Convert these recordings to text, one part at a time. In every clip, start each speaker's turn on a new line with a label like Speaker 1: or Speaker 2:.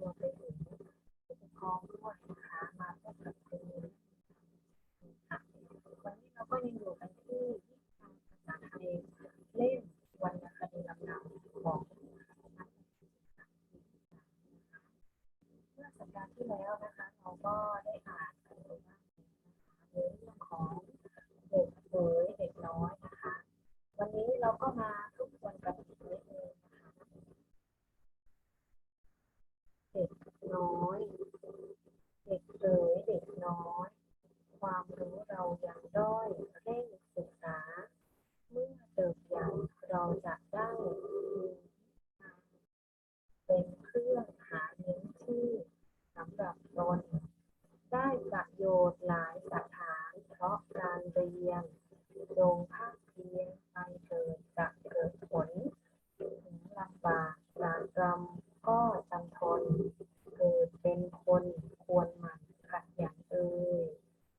Speaker 1: รวมไปถึงผู้ปกครองด้วยนะคะมาพบกับครูค่ะวันนี้เราก็ยังอยู่กันที่ที่ทาภาษาไทยเล่มวรรณคดีลำดับของนักศึกษาเมื่อสัปดาห์ที่แล้วนะคะ เราก็ได้อ่านกันไปบ้างนะคะในเรื่องของเด็กเอ๋ยเด็กน้อยนะคะ วันนี้เราก็มาทบทวนกันอีกนิดนึงนะคะ เด็กน้อย เด็กเอ๋ยเด็กน้อย ความรู้เรายังด้อยเร่งศึกษา เมื่อเติบใหญ่เราจะได้มีเป็นเครื่องหาเลี้ยงชีพสำหรับ ตน ได้ประโยชน์หลายสถานเพราะการเรียนลงภาคเพียรไปเกิดจะเกิดผล ถึงลำบากการกรรมก็จำทน เกิดเป็นคนควรหมั่นขัดอย่างเอ่ย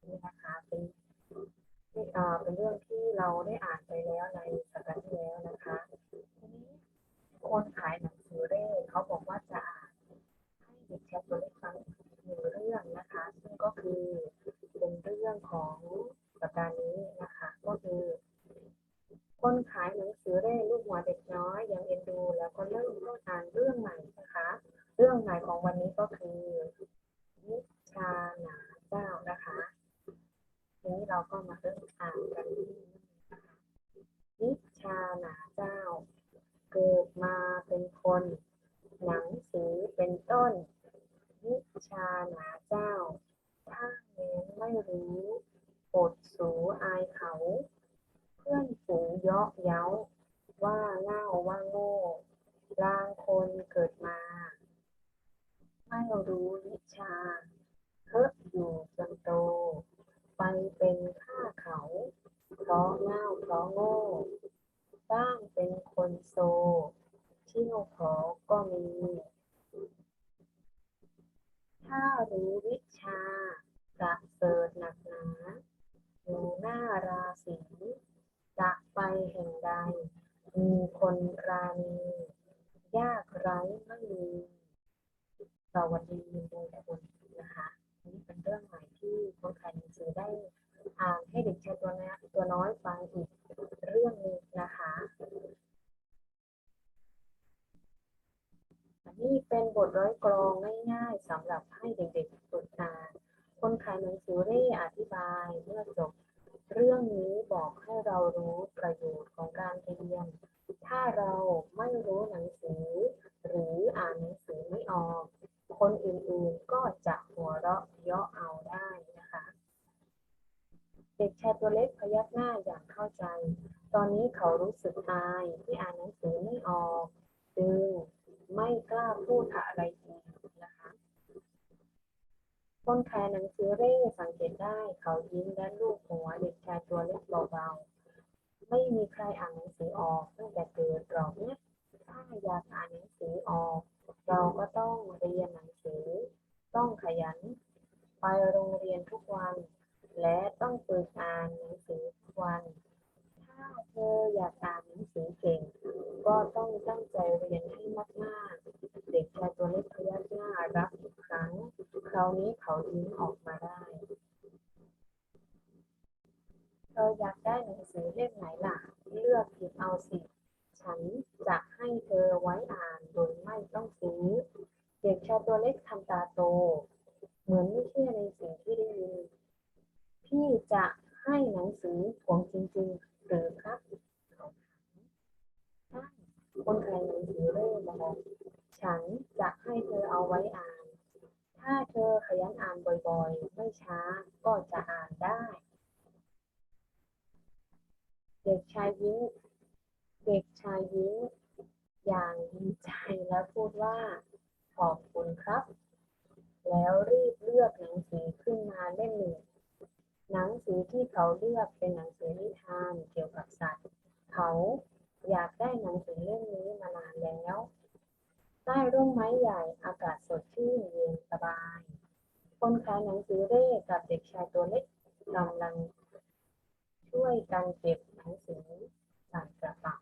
Speaker 1: นี่นะคะเป็นนี่อ่าเป็นเรื่องที่เราได้อ่านไปแล้วในสัปดาห์ที่แล้วนะคะทีนี้คนขายหนังสือเร่เขาบอกว่าจะอ่านให้เด็กแชทตัวเล็กฟังหนึ่งเรื่องนะคะ ซึ่งก็คือเป็นเรื่อง ของสัปดาห์นี้นะคะ ก็คือ คนขายหนังสือเร่ลูกหัวเด็กน้อยยังเอ็นดู แล้วก็เริ่มต้นอ่านเรื่องใหม่นะคะ เรื่องใหม่ของวันนี้ก็คือนิชาหนาเจ้านะคะทีนี้เราก็มาเริ่มอ่านกันนิชาหนาเจ้า เกิดมาเป็นคน หนังสือเป็นต้นนิชาหนาเจ้า ไม่รู้อดสูอายเขา เพื่อนฝูงเยาะเย้า ว่าเง่าว่าโง่ลางคนเกิดมา ไม่รู้วิชาเพิกอยู่จนโต ไปเป็นข้าเขา เพราะเง่าเพราะโง่บ้างเป็นคนโซ เที่ยวขอก็มี ถ้ารู้วิชาประเสริฐหนักหนา อยู่หน้า ราศีจะไปแห่งใด มีคนรานียากไร้ไม่มีสวัสดีมูลคนนะคะนี่เป็นเรื่องใหม่ที่คนขายหนังสือได้อ่านให้เด็กชายตัวน้อยตัวน้อยฟังอีกเรื่องหนึงนะคะอันนี้เป็นบทร้อยกลองง่ายๆสำหรับให้เด็กๆฝึกอ่านคนขายหนังสือเร่อธิบายเมื่อจบ เรื่องนี้บอกให้เรารู้ประโยชน์ของการเรียน ถ้าเราไม่รู้หนังสือ หรืออ่านหนังสือไม่ออก คนอื่นๆก็จะหัวเราะเยาะเอาได้นะคะ เด็กชายตัวเล็กพยักหน้าอย่างเข้าใจ ตอนนี้เขารู้สึกอายที่อ่านหนังสือไม่ออก จึงไม่กล้าพูดอะไร คนขายหนังสือเร่สังเกตได้ เขายิ้มและลูกหัวเด็กชายตัวเล็กเบาๆ ไม่มีใครอ่านหนังสือออกตั้งแต่เกิดหรอกเนี่ยถ้าอยากอ่านหนังสือออก เราก็ต้องเรียนหนังสือ ต้องขยัน ไปโรงเรียนทุกวัน และต้องฝึกอ่านหนังสือทุกวัน ถ้าเธออยากอ่านหนังสือเก่ง ก็ต้องตั้งใจเรียนให้มากๆ เด็กชายตัวเล็กพยักหน้ารับอีกครั้ง คราวนี้ เขายิ้มออกมาได้เธออยากได้หนังสือเล่มไหนล่ะ เลือกหยิบเอาสิ ฉันจะให้เธอไว้อ่านโดยไม่ต้องซื้อ เด็กชายตัวเล็กทำตาโต เหมือนไม่เชื่อในสิ่งที่ได้ยิน พี่จะให้หนังสือผมจริงๆหรือครับเขาถามใคนขายหนังสือเล่มบอกฉันจะให้เธอเอาไว้อ่าน ถ้าเธอขยันอ่านบ่อยๆ ไม่ช้าก็จะอ่านได้ เด็กชายยิ้มเด็กชายยิ้มอย่างดีใจและพูดว่า ขอบคุณครับ แล้วรีบเลือกหนังสือขึ้นมาเล่มหนึ่งหนังสือที่เขาเลือกเป็นหนังสือนิทานเกี่ยวกับสัตว์ เขาอยากได้หนังสือเล่มนี้มานานแล้ว ใต้ร่มไม้ใหญ่อากาศสดชื่นเย็นสบาย คนขายหนังสือเร่กับเด็กชายตัวเล็กกำลัง ช่วยกันเก็บหนังสือใส่กระเป๋า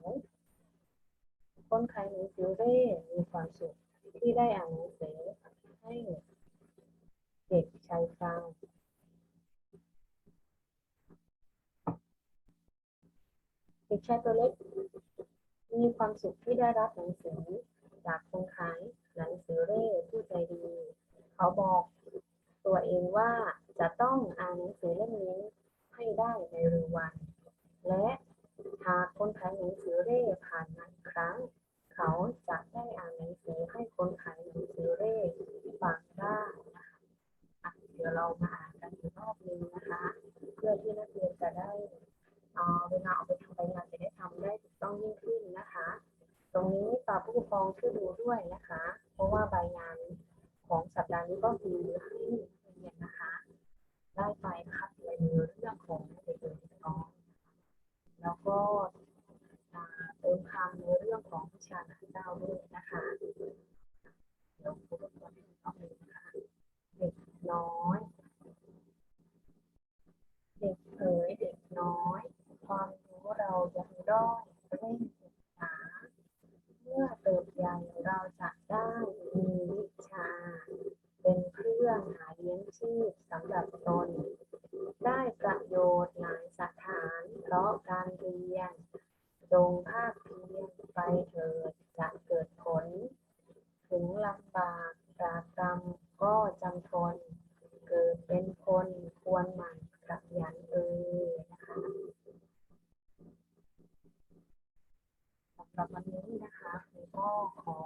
Speaker 1: คนขายหนังสือเร่มีความสุขที่ได้อ่านหนังสือให้เด็กชายฟังเด็กชายตัวเล็กมีความสุขที่ได้รับหนังสือ จากคนขายหนังสือเร่ผู้ใจดี เขาบอกตัวเองว่าจะต้องอ่านหนังสือเล่มนี้ให้ได้ในเร็ววัน และหากคนขายหนังสือเร่ผ่านมาครั้ง เขาจะได้อ่านหนังสือให้คนขายหนังสือเร่ฟังได้นะคะเดี๋ยวเรามาอ่านกันอีกรอบนึงนะคะ เพื่อที่นักเรียนจะได้เอ่อเวลาเอาไปทำใบงานจะได้ทำได้ถูกต้องยิ่งขึ้นนะคะ ตรงนี้ ฝากผู้ปกครองช่วยดูด้วยนะคะ เพราะว่าใบงานของสัปดาห์นี้ก็คือให้นักเรียนนะคะ ได้ไปคัดในเรื่องของเด็กเล็กน้อยแล้วก็อ่าเติมคำในเรื่องของวิชาพระเจ้าด้วยนะคะเดี๋ยวผู้ปกครองให้ดูรอบหนึงนะคะเด็กน้อย เด็กเอ๋ยเด็กน้อย ความรู้เรายังด้อยเร่งศึกษา เมื่อเติบใหญ่ เราจะได้มีวิชา เป็นเครื่องหาเลี้ยงชีพสำหรับตน ได้ประโยชน์หลายสถาน เพราะการเรียนจงภาคเพียรไปเถิดจะเกิดผล ถึงลำบากตรากตรำก็จำทน เกิดเป็นคนควรหมั่นขยันเอ่ยนะคะสำหรับวันนี้นะคะครูก็ขอ